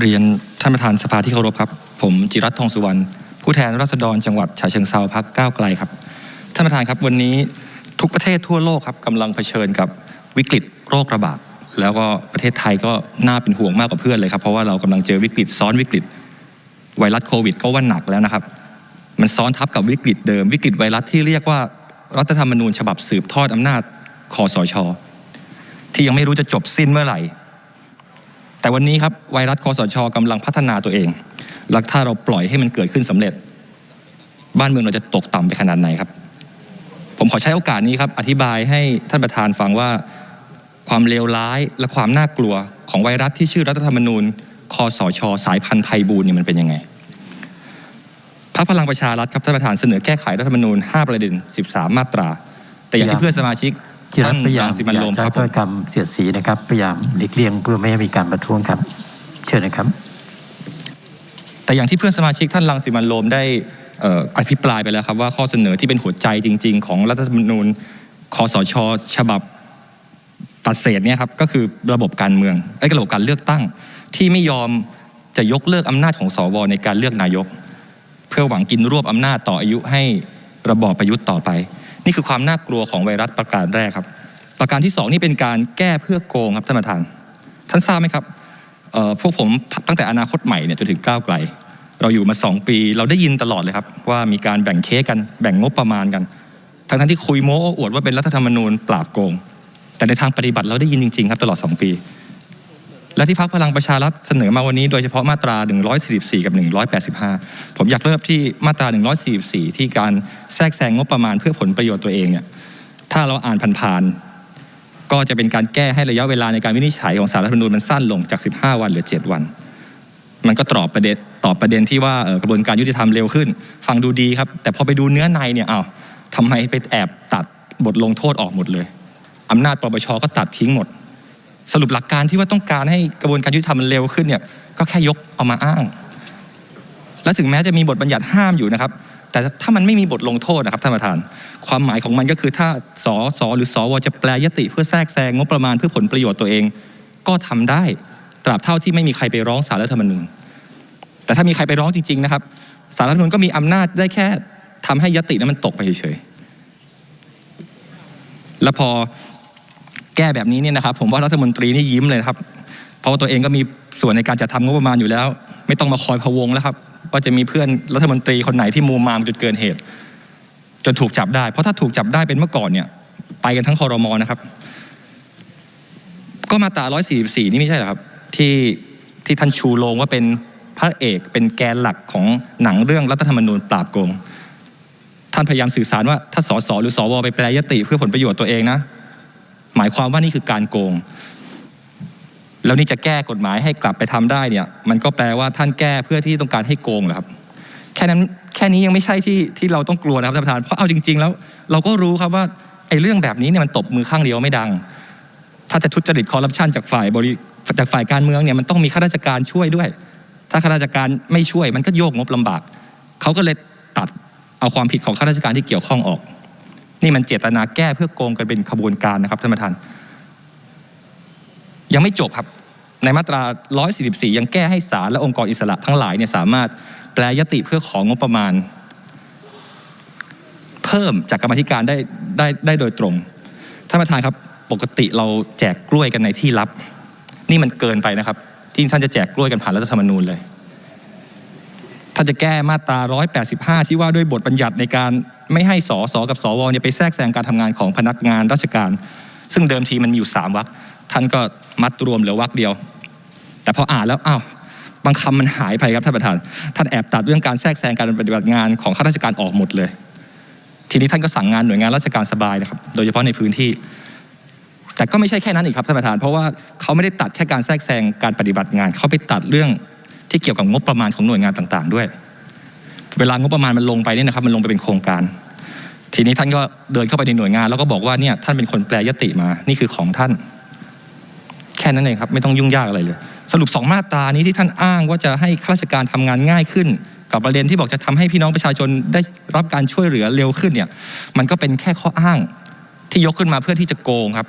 เรียนท่านประธานสภาที่เคารพครับ ผมจิรัตทองสุวรรณผู้แทนราษฎรจังหวัดฉะเชิงเซาพักก้าวไกลครับ ท่านประธานครับวันนี้ทุกประเทศทั่วโลกครับกำลังเผชิญกับวิกฤตโรคระบาดแล้วก็ประเทศไทยก็น่าเป็นห่วงมากกว่าเพื่อนเลยครับ เพราะว่าเรากำลังเจอวิกฤตซ้อนวิกฤตไวรัสโควิด ก็ว่าหนักแล้วนะครับ มันซ้อนทับกับวิกฤตเดิม วิกฤตไวรัสที่เรียกว่ารัฐธรรมนูญฉบับสืบทอดอำนาจคอสช ที่ยังไม่รู้จะจบสิ้นเมื่อไหร่ แต่วันนี้ครับไวรัสคอสชกำลังพัฒนาตัวเองแล้วถ้าเราปล่อยให้มันเกิดขึ้นสำเร็จ บ้านเมืองเราจะตกต่ำไปขนาดไหนครับ ผมขอใช้โอกาสนี้ครับ อธิบายให้ท่านประธานฟังว่าความเลวร้ายและความน่ากลัวของไวรัสที่ชื่อรัฐธรรมนูญคอสช สายพันธุ์ไพบูลเนี่ยมันเป็นยังไงพรรคพลังประชารัฐครับท่านประธานเสนอแก้ไขรัฐธรรมนูญ 5 ประเด็น 13 มาตรา แต่อย่างที่เพื่อนสมาชิก ที่รัท่าฐนพยายารัมงสิมันต์โรมอยากครับจะถ้อยคำเสียดสีนะครับ พยายามหลีกเลี่ยงเพื่อไม่ให้มีการประท้วงครับ เชิญนะครับ แต่อย่างที่เพื่อนสมาชิกท่านรังสิมันต์โรมได้เอ่ออภิปรายไปแล้วครับว่าข้อเสนอที่เป็นหัวใจจริง ๆ ของรัฐธรรมนูญคอสช ฉบับตัดเศษเนี่ยครับก็คือระบบการเมืองไอ้ระบบการเลือกตั้ง ที่ไม่ยอมจะยกเลิกอำนาจของสวในการเลือกนายก เพื่อหวังกินรวบอำนาจต่ออายุให้ระบอบประยุทธ์ต่อไป นี่คือความน่ากลัวของไวรัสประการแรกครับ ประการที่สองนี่เป็นการแก้เพื่อโกงครับท่านประธาน ท่านทราบไหมครับพวกผมตั้งแต่อนาคตใหม่เนี่ยจนถึงก้าวไกล เราอยู่มาสองปี เราได้ยินตลอดเลยครับ ว่ามีการแบ่งเค้กกันแบ่งงบประมาณกัน ทั้งทั้งที่คุยโม้โอ้อวดว่าเป็นรัฐธรรมนูญปราบโกง แต่ในทางปฏิบัติเราได้ยินจริง ๆ ครับตลอด 2 ปี และที่พักพลังประชารัฐเสนอมาวันนี้โดยเฉพาะมาตรา 144 กับ 185 ผมอยากเริ่มที่มาตรา 144 ที่การแทรกแซงงบประมาณเพื่อผลประโยชน์ตัวเองเนี่ยถ้าเราอ่านผ่านๆก็จะเป็นการแก้ให้ระยะเวลาในการวินิจฉัยของสารรัฐธรรมนูญมันสั้นลงจาก 15 วันเหลือ 7 วัน มันก็ตอบประเด็นตอบประเด็นที่ว่ากระบวนการยุติธรรมเร็วขึ้น ฟังดูดีครับ แต่พอไปดูเนื้อในเนี่ยเอ้าทำไมไปแอบตัดบทลงโทษออกหมดเลยอำนาจปปชก็ตัดทิ้งหมด สรุปหลักการที่ว่าต้องการให้กระบวนการยุติธรรมมันเร็วขึ้นเนี่ยก็แค่ยกเอามาอ้าง และถึงแม้จะมีบทบัญญัติห้ามอยู่นะครับ แต่ถ้ามันไม่มีบทลงโทษนะครับท่านประธาน ความหมายของมันก็คือถ้าสสหรือสวจะแปลยติเพื่อแทรกแซงงบประมาณเพื่อผลประโยชน์ตัวเอง ก็ทำได้ตราบเท่าที่ไม่มีใครไปร้องศาลรัฐธรรมนูญแต่ถ้ามีใครไปร้องจริงๆนะครับสารรัฐธรรมนูญก็มีอำนาจได้แค่ทำให้ยตินั้นมันตกไปเฉยๆแล้วพอ แก้แบบนี้เนี่ยนะครับ ผมว่ารัฐมนตรีนี่ยิ้มเลยครับ เพราะว่าตัวเองก็มีส่วนในการจัดทำงบประมาณอยู่แล้ว ไม่ต้องมาคอยพะวงแล้วครับ ว่าจะมีเพื่อนรัฐมนตรีคนไหนที่มูมามจุดเกินเหตุ จนถูกจับได้ เพราะถ้าถูกจับได้เป็นเมื่อก่อนเนี่ย ไปกันทั้งคอรมอนะครับ ก็มาตรา144 นี่ไม่ใช่เหรอครับ ที่ที่ท่านชูโรงว่าเป็นพระเอกเป็นแกนหลักของหนังเรื่องรัฐธรรมนูญปราบโกงท่านพยายามสื่อสารว่าถ้าสสหรือสวไปแปลยติเพื่อผลประโยชน์ตัวเองนะ หมายความว่านี่คือการโกง แล้วนี่จะแก้กฎหมายให้กลับไปทำได้เนี่ย มันก็แปลว่าท่านแก้เพื่อที่ต้องการให้โกงเหรอครับ แค่นั้นแค่นี้ยังไม่ใช่ที่ที่เราต้องกลัวนะครับท่านประธาน เพราะเอาจริง ๆ แล้ว เราก็รู้ครับว่าไอ้เรื่องแบบนี้เนี่ยมันตบมือข้างเดียวไม่ดัง ถ้าจะทุจริตคอร์รัปชันจากฝ่ายบริจากฝ่ายการเมืองเนี่ยมันต้องมีข้าราชการช่วยด้วย ถ้าข้าราชการไม่ช่วยมันก็โยกงบลำบากเขาก็เลยตัดเอาความผิดของข้าราชการที่เกี่ยวข้องออก นี่มันเจตนาแก้เพื่อโกงกันเป็นขบวนการนะครับท่านประธาน ยังไม่จบครับ ในมาตรา 144 ยังแก้ให้ศาลและองค์กรอิสระทั้งหลายเนี่ยสามารถแปลยติเพื่อของงบประมาณ เพิ่มจากกรรมธิการได้ได้ได้โดยตรงท่านประธานครับปกติเราแจกกล้วยกันในที่ลับ นี่มันเกินไปนะครับ ที่ท่านจะแจกกล้วยกันผ่านรัฐธรรมนูญเลย ถ้าจะแก้มาตรา 185 ที่ว่าด้วยบทบัญญัติในการไม่ให้สสกับสวเนี่ยไปแทรกแซงการทำงานของพนักงานราชการ ซึ่งเดิมทีมันมีอยู่ 3วรรคท่านก็มัดรวมเหลือวรรคเดียว แต่พออ่านแล้วอ้าวบางคำมันหายไปครับท่านประธาน ท่านแอบตัดเรื่องการแทรกแซงการปฏิบัติงานของข้าราชการออกหมดเลย ทีนี้ท่านก็สั่งงานหน่วยงานราชการสบายนะครับ โดยเฉพาะในพื้นที่ แต่ก็ไม่ใช่แค่นั้นอีกครับท่านประธาน เพราะว่าเขาไม่ได้ตัดแค่การแทรกแซงการปฏิบัติงาน เขาไปตัดเรื่อง ที่เกี่ยวกับงบประมาณของหน่วยงานต่างๆ ด้วย เวลางบประมาณมันลงไปเนี่ยนะครับ มันลงไปเป็นโครงการ ทีนี้ท่านก็เดินเข้าไปในหน่วยงาน แล้วก็บอกว่าเนี่ยท่านเป็นคนแปลยติมา นี่คือของท่าน แค่นั้นเองครับ ไม่ต้องยุ่งยากอะไรเลย สรุปสองมาตรานี้ที่ท่านอ้างว่าจะให้ข้าราชการทำงานง่ายขึ้น กับประเด็นที่บอกจะทำให้พี่น้องประชาชนได้รับการช่วยเหลือเร็วขึ้นเนี่ย มันก็เป็นแค่ข้ออ้างที่ยกขึ้นมาเพื่อที่จะโกงครับ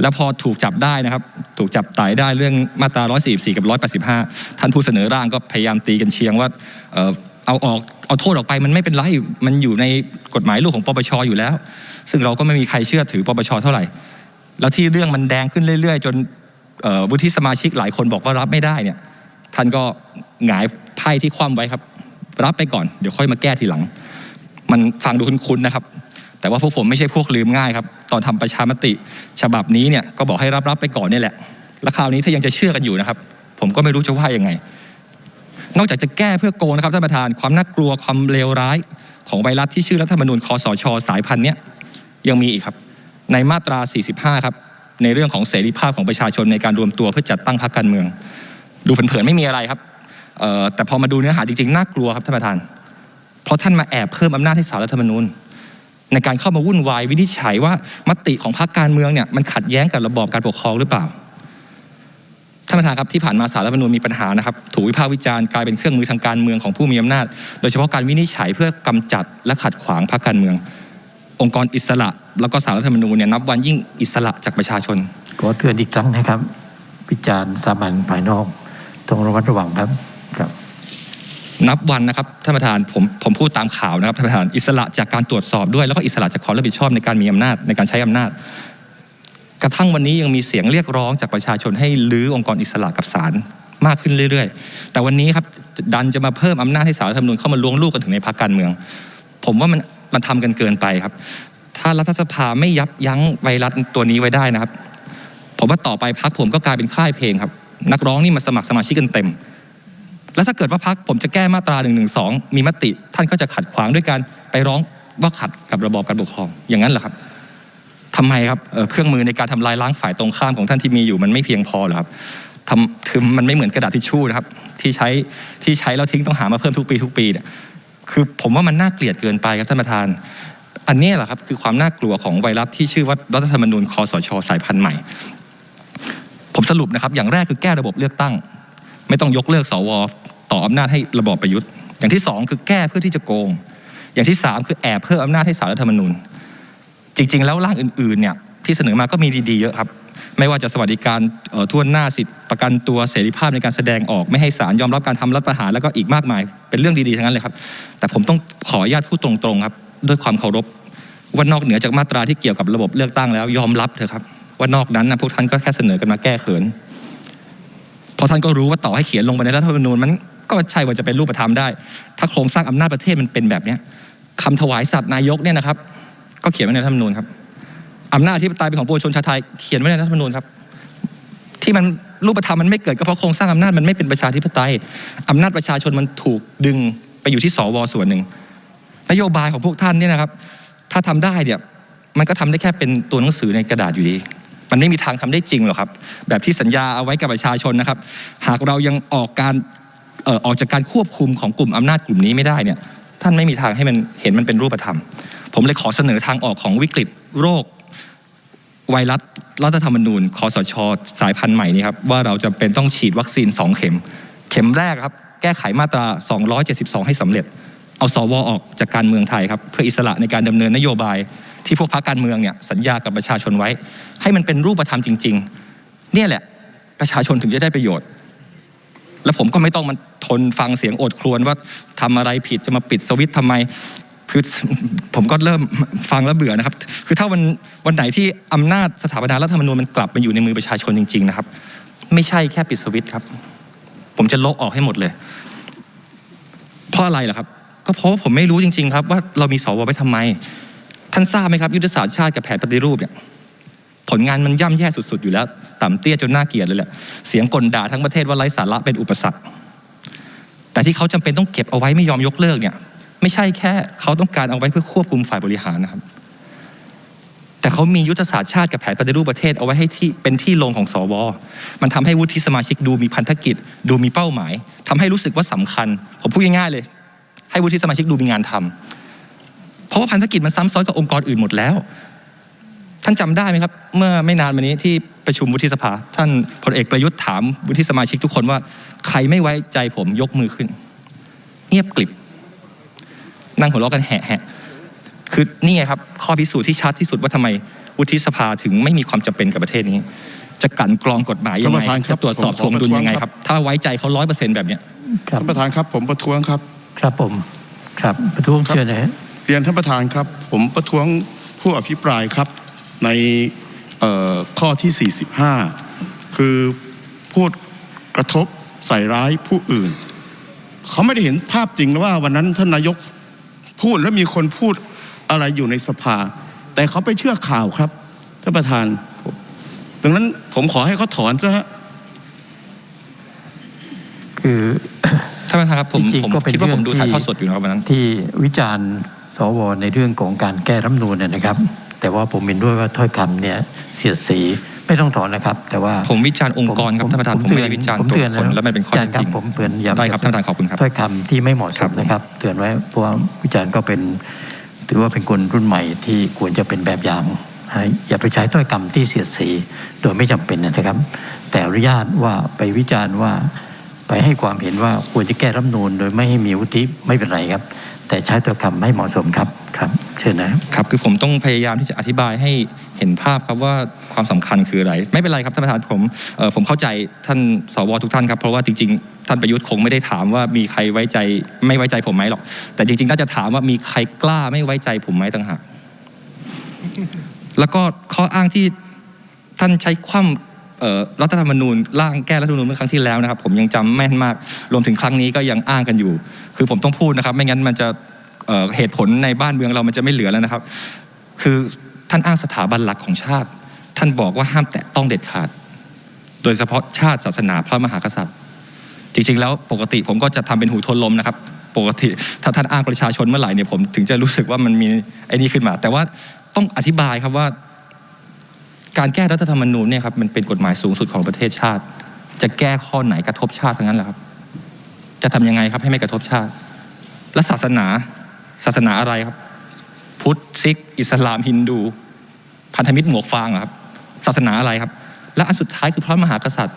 แล้วพอถูกจับได้นะครับ ถูกจับตายได้เรื่องมาตรา 144 กับ 185 ท่านผู้เสนอร่างก็พยายามตีกันเชียงว่าเออเอาออกเอาโทษออกไปมันไม่เป็นไร มันอยู่ในกฎหมายลูกของปปชอยู่แล้ว ซึ่งเราก็ไม่มีใครเชื่อถือปปชเท่าไหร่ แล้วที่เรื่องมันแดงขึ้นเรื่อย ๆ จนวุฒิสมาชิกหลายคนบอกว่ารับไม่ได้เนี่ย ท่านก็หงายไพ่ที่คว่ำไว้ครับ รับไปก่อน เดี๋ยวค่อยมาแก้ทีหลัง มันฟังดูคุ้นๆนะครับ แต่ว่าพวกผมไม่ใช่พวกลืมง่ายครับ ตอนทำประชามติฉบับนี้เนี่ยก็บอกให้รับรับไปก่อนนี่แหละ แล้วคราวนี้ถ้ายังจะเชื่อกันอยู่นะครับ ผมก็ไม่รู้จะว่ายังไง นอกจากจะแก้เพื่อโกงนะครับท่านประธานความน่ากลัวความเลวร้าย ของไวรัสที่ชื่อรัฐธรรมนูญคอสชสายพันธุ์เนี้ยยังมีอีกครับ ในมาตรา 45 ครับ ในเรื่องของเสรีภาพของประชาชนในการรวมตัวเพื่อจัดตั้งพรรคการเมือง ดูเผินๆไม่มีอะไรครับแต่พอมาดูเนื้อหาจริงๆน่ากลัวครับท่านประธาน เพราะท่านมาแอบเพิ่มอำนาจให้สารรัฐธรรมนูญ ในการเข้ามาวุ่นวายวินิจฉัยว่ามติของพรรคการเมืองเนี่ยมันขัดแย้งกับระบอบการปกครองหรือเปล่าท่านประธานครับที่ผ่านมาสารรัฐธรรมนูญมีปัญหานะครับ ถูกวิพากษ์วิจารณ์กลายเป็นเครื่องมือทางการเมืองของผู้มีอำนาจ โดยเฉพาะการวินิจฉัยเพื่อกำจัดและขัดขวางพรรคการเมือง องค์กรอิสระ แล้วก็สารรัฐธรรมนูญเนี่ยนับวันยิ่งอิสระจากประชาชนขอเตือนอีกครั้งนะครับ วิจารณ์สามัญภายนอกต้องระมัดระวังครับครับ นับวันนะครับท่านประธานผมผมพูดตามข่าวนะครับท่านประธานอิสระจากการตรวจสอบด้วย แล้วก็อิสระจากความรับผิดชอบในการมีอำนาจในการใช้อำนาจ กระทั่งวันนี้ยังมีเสียงเรียกร้องจากประชาชนให้ลื้อองค์กรอิสระกับศาลมากขึ้นเรื่อย ๆ แต่วันนี้ครับดันจะมาเพิ่มอำนาจให้สารรัฐธรรมนูญเข้ามาล้วงลูกกันถึงในพรรคการเมือง ผมว่ามันมันทำกันเกินไปครับ ถ้ารัฐสภาไม่ยับยั้งไวรัสตัวนี้ไว้ได้นะครับ ผมว่าต่อไปพรรคผมก็กลายเป็นค่ายเพลงครับ นักร้องนี่มาสมัครสมาชิกกันเต็ม แล้วถ้าเกิดว่าพักผมจะแก้มาตรา1นึมีมติ ท่านก็จะขัดขวางด้วยการไปร้องว่าขัดกับระบอบการปกครองอย่างนั้นเหรอครับทำไมครับเเครื่องมือในการทำลายล้างฝ่ายตรงข้ามของท่านที่มีอยู่มันไม่เพียงพอเหรอครับทำคือมันไม่เหมือนกระดาษทิชชู่นะครับ ที่ใช้ที่ใช้แล้วทิ้งต้องหามาเพิ่มทุกปีทุกปีเนี่ยคือผมว่ามันน่าเกลียดเกินไปครับท่านประธาน อันนี้แหละครับคือความน่ากลัวของไวรัสที่ชื่อว่ารัฐธรรมนูญคอสช สายพันธุ์ใหม่ ผมสรุปนะครับ อย่างแรกคือแก้ระบบเลือกตั้ง ไม่ต้องยกเลิกสวต่ออำนาจให้ระบอบประยุทธ์ อย่างที่สองคือแก้เพื่อที่จะโกง อย่างที่สามคือแอบเพิ่มอำนาจให้สารรัฐธรรมนูญ จริง ๆ แล้วร่างอื่นๆเนี่ยที่เสนอมาก็มีดีๆเยอะครับ ไม่ว่าจะสวัสดิการออทั่วหน้าสิทธิประกันตัวเสรีภาพในการแสดงออก ไม่ให้ศาลยอมรับการทำรัฐประหารแล้วก็อีกมากมาย เป็นเรื่องดีๆทั้งนั้นเลยครับ แต่ผมต้องขออนุญาตพูดตรงๆครับ ด้วยความเคารพว่านอกเหนือจากมาตราที่เกี่ยวกับระบบเลือกตั้งแล้วยอมรับเถอะครับว่านอกนั้นนะพวกท่านก็แค่เสนอกันมาแก้เขิน เพราะท่านก็รู้ว่าต่อให้เขียนลงไปในรัฐธรรมนูญมันก็ใช่ว่าจะเป็นรูปธรรมได้ ถ้าโครงสร้างอำนาจประเทศมันเป็นแบบนี้คำถวายสัตว์นายกเนี่ยนะครับ ก็เขียนไว้ในรัฐธรรมนูญครับอำนาจที่ปไตยเป็นของปวงชนชาวไทยเขียนไว้ในรัฐธรรมนูญครับ ที่มันรูปธรรมมันไม่เกิดก็เพราะโครงสร้างอำนาจมันไม่เป็นประชาธิปไตยอำนาจประชาชนมันถูกดึงไปอยู่ที่สวส่วนหนึ่งนโยบายของพวกท่านเนี่ยนะครับ ถ้าทำได้เนี่ยมันก็ทำได้แค่เป็นตัวหนังสือในกระดาษอยู่ดี มันไม่มีทางทำได้จริงหรอกครับ แบบที่สัญญาเอาไว้กับประชาชนนะครับ หากเรายังออกการออกจากการควบคุมของกลุ่มอำนาจกลุ่มนี้ไม่ได้เนี่ยท่านไม่มีทางให้มันเห็นมันเป็นรูปธรรม ผมเลยขอเสนอทางออกของวิกฤตโรคไวรัสรัฐธรรมนูญคอสช สายพันธุ์ใหม่นี้ครับว่าเราจะเป็นต้องฉีดวัคซีน 2 เข็ม เข็มแรกครับ แก้ไขมาตรา 272 ให้สำเร็จ เอาสวออกจากการเมืองไทยครับ เพื่ออิสระในการดำเนินนโยบาย ที่พวกพรรคการเมืองเนี่ยสัญญากับประชาชนไว้ ให้มันเป็นรูปธรรมจริง ๆ เนี่ยแหละประชาชนถึงจะได้ประโยชน์ แล้วผมก็ไม่ต้องมาทนฟังเสียงโอดครวญว่าทำอะไรผิดจะมาปิดสวิตช์ทำไมคือผมก็เริ่มฟังแล้วเบื่อนะครับ คือถ้าวันวันไหนที่อำนาจสถาปนารัฐธรรมนูญมันกลับมาอยู่ในมือประชาชนจริง ๆ นะครับ ไม่ใช่แค่ปิดสวิตครับ ผมจะลบออกให้หมดเลย เพราะอะไรล่ะครับ ก็เพราะผมไม่รู้จริง ๆ ครับ ว่าเรามีสวไว้ทำไม ท่านทราบไหมครับ ยุทธศาสตร์ชาติกับแผนปฏิรูปเนี่ยผลงานมันย่ำแย่สุดๆ อยู่แล้ว ต่ำเตี้ยจนน่าเกลียดเลยแหละเสียงกลด่าทั้งประเทศว่าไร้สาระเป็นอุปสรรค แต่ที่เขาจำเป็นต้องเก็บเอาไว้ไม่ยอมยกเลิกเนี่ย ไม่ใช่แค่เขาต้องการเอาไว้เพื่อควบคุมฝ่ายบริหารนะครับ แต่เขามียุทธศาสตร์ชาติกับแผนปฏิรูปประเทศเอาไว้ให้ที่เป็นที่ลงของสวมันทำให้วุฒิสมาชิกดูมีพันธกิจ ดูมีเป้าหมายทำให้รู้สึกว่าสำคัญ ผมพูดง่ายๆเลย ให้วุฒิสมาชิกดูมีงานทำเพ ราะว่าพันธกิจมันซ้ำซ้อนกับองค์กรอื่นหมดแล้ว ท่านจำได้ไหมครับ เมื่อไม่นานมานี้ที่ประชุมวุฒิสภา ท่านพลเอกประยุทธ์ถามวุฒิสมาชิกทุกคนว่า ใครไม่ไว้ใจผมยกมือขึ้น เงียบกลิบ นั่งหัวเราะกันแหะๆคือนี่ไงครับ ข้อพิสูจน์ที่ชัดที่สุดว่าทำไมวุฒิสภาถึงไม่มีความจำเป็นกับประเทศนี้ จะกลั่นกรองกฎหมายยังท่านปไงระธานครับจะตรวจสอบผมทขอวงดุลประท้วงยังไงคครัรับบถ้าไว้ใจเขาร้อยเปอร์เซ็นต์แบบเนี้ยครับท่านประธานครับผมประท้วงครับ ครับผม ครับประท้วงครับเชิญนะฮะ เรียนท่านประธานครับ ผมประท้วงผู้อภิปรายครับในเอ่อข้อที่ 45 คือพูดกระทบใส่ร้ายผู้อื่น เขาไม่ได้เห็นภาพจริงนะว่าวันนั้นท่านนายกพูดแล้วมีคนพูดอะไรอยู่ในสภา แต่เขาไปเชื่อข่าวครับท่านประธาน ดังนั้นผมขอให้เขาถอนซะฮะคือท่านประธานครับผมจริงๆผมก็เป็นคิดว่าผมเรื่องดูถ่ายที่ทอดสดอยู่นะครับวันนั้นที่วิจารณ์ สวในเรื่องของการแก้รัฐธรรมนูญเนี่ยนะครับ แต่ว่าผมเห็นด้วยว่าถ้อยคำเนี่ยเสียดสีไม่ต้องถอนนะครับ แต่ว่าผมวิจารณ์องค์กรครับท่านประธานผมไม่ได้วิจารณ์ผมตัวเตือนคนและมันเป็นข้ออาจาเท็รจย์คจรัริงบผมเตือนย้ำได้ครับท่านประธานขอบคุณครับถ้อยคำที่ไม่เหมาะสครัมบนะครับ เตือนไว้เพราะว่าวิจารณ์ก็เป็นถือว่าเป็นคนรุ่นใหม่ที่ควรจะเป็นแบบอย่างให้อย่าไปใช้ถ้อยคำที่เสียดสีโดยไม่จำเป็นนะครับ แต่อนุญาตว่าไปวิจารณ์ว่าไปให้ความเห็นว่าควรจะแก้รัฐธรรมนูญโดยไม่ให้มีวุฒิไม่เป็นไรครับ แต่ใช้ตัวคำไม่เหมาะสมครับครับเชิญนะครับคือผมต้องพยายามที่จะอธิบายให้เห็นภาพครับว่าความสำคัญคืออะไร ไม่เป็นไรครับท่านประธานผมผมเข้าใจท่านสวทุกท่านครับเพราะว่าจริงๆ ท่านประยุทธ์คงไม่ได้ถามว่ามีใครไว้ใจไม่ไว้ใจผมไหมหรอก แต่จริงๆน่าจะถามว่ามีใครกล้าไม่ไว้ใจผมไหมต่างหากแล้วก็ข้ออ้างที่ท่านใช้คว่ำ รัฐธรรมนูญร่างแก้รัฐธรรมนูญเมื่อครั้งที่แล้วนะครับ ผมยังจำแม่นมากรวมถึงครั้งนี้ก็ยังอ้างกันอยู่ คือผมต้องพูดนะครับ ไม่งั้นมันจะเเหตุผลในบ้านเมืองเรามันจะไม่เหลือแล้วนะครับ คือท่านอ้างสถาบันหลักของชาติ ท่านบอกว่าห้ามแตะต้องเด็ดขาด โดยเฉพาะชาติศาสนาพระมหากษัตริย์ จริงๆ แล้วปกติผมก็จะทำเป็นหูทนลมนะครับ ปกติถ้าท่านอ้างประชาชนเมื่อไหร่เนี่ยผมถึงจะรู้สึกว่ามันมีไอ้นี่ขึ้นมา แต่ว่าต้องอธิบายครับว่า การแก้รัฐธรรมนูญเนี่ยครับมันเป็นกฎหมายสูงสุดของประเทศชาติ จะแก้ข้อไหนกระทบชาติทั้งนั้นแหละครับ จะทำยังไงครับให้ไม่กระทบชาติ และศาสนาศาสนาอะไรครับ พุทธซิก อิสลามฮินดู พันธมิตรหมวกฟางเหรอครับ ศาสนาอะไรครับ และอันสุดท้ายคือพระมหากษัตริย์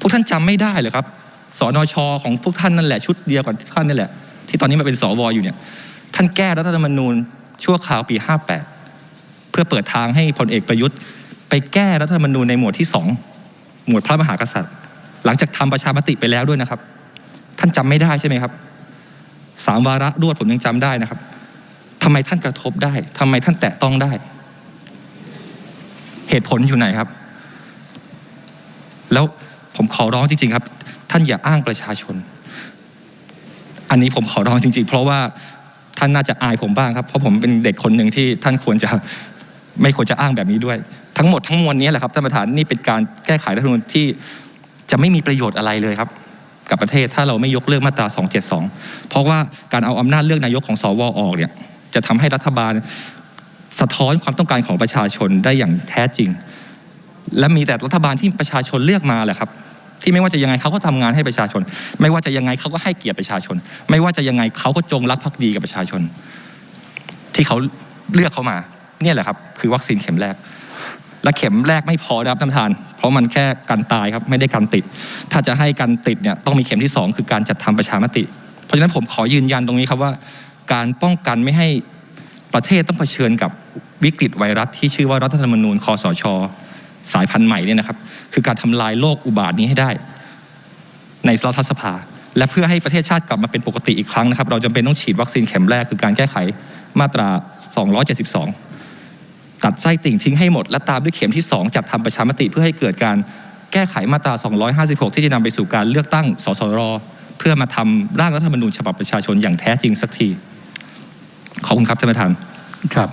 พวกท่านจำไม่ได้เลยครับสนชของพวกท่านนั่นแหละชุดเดียวกับท่านนั่นแหละ ที่ตอนนี้มาเป็นสวอยู่เนี่ยท่านแก้รัฐธรรมนูญชั่วคราวปี 58 พื่อเปิดทางให้พลเอกประยุทธ์ ไปแก้รัฐธรรมนูญในหมวดที่สองหมวดพระมหากษัตริย์ หลังจากทำประชามติไปแล้วด้วยนะครับ ท่านจำไม่ได้ใช่ไหมครับสามวาระรวดผมยังจำได้นะครับทำไมท่านกระทบได้ทำไมท่านแตะต้องได้ เหตุผลอยู่ไหนครับ แล้วผมขอร้องจริง ๆ ครับ ท่านอย่าอ้างประชาชน อันนี้ผมขอร้องจริง ๆ เพราะว่าท่านน่าจะอายผมบ้างครับ เพราะผมเป็นเด็กคนหนึ่งที่ท่านควรจะ ไม่ควรจะอ้างแบบนี้ด้วย ทั้งหมดทั้งมวลนี้แหละครับท่านประธานนี่เป็นการแก้ไขรัฐธรรมนูญที่จะไม่มีประโยชน์อะไรเลยครับ กับประเทศถ้าเราไม่ยกเลิกมาตรา 272 เพราะว่าการเอาอำนาจเลือกนายกของสวออกเนี่ยจะทำให้รัฐบาลสะท้อนความต้องการของประชาชนได้อย่างแท้จริง และมีแต่รัฐบาลที่ประชาชนเลือกมาแหละครับ ที่ไม่ว่าจะยังไงเขาก็ทำงานให้ประชาชน ไม่ว่าจะยังไงเขาก็ให้เกียรติประชาชน ไม่ว่าจะยังไงเขาก็จงรักภักดีกับประชาชน ที่เขาเลือกเขามา เนี่ยแหละครับคือวัคซีนเข็มแรก และเข็มแรกไม่พอนะครับท่านประธาน เพราะมันแค่กันตายครับไม่ได้กันติด ถ้าจะให้กันติดเนี่ยต้องมีเข็มที่สองคือการจัดทำประชามติ เพราะฉะนั้นผมขอยืนยันตรงนี้ครับว่า การป้องกันไม่ให้ประเทศต้องเผชิญกับวิกฤตไวรัสที่ชื่อว่ารัฐธรรมนูญคอสช สายพันธุ์ใหม่เนี่ยนะครับคือการทำลายโลกอุบาทนี้ให้ได้ ในรัฐสภา และเพื่อให้ประเทศชาติกลับมาเป็นปกติอีกครั้งนะครับ เราจำเป็นต้องฉีดวัคซีนเข็มแรกคือการแก้ไขมาตรา 272 ตัดไส้ติ่งทิ้งให้หมด และตามด้วยเข็มที่ 2 จัดทำประชามติเพื่อให้เกิดการแก้ไขมาตรา 256 ที่จะนำไปสู่การเลือกตั้งสสร เพื่อมาทำร่างรัฐธรรมนูญฉบับประชาชนอย่างแท้จริงสักที ขอบคุณครับท่านประธาน ครับ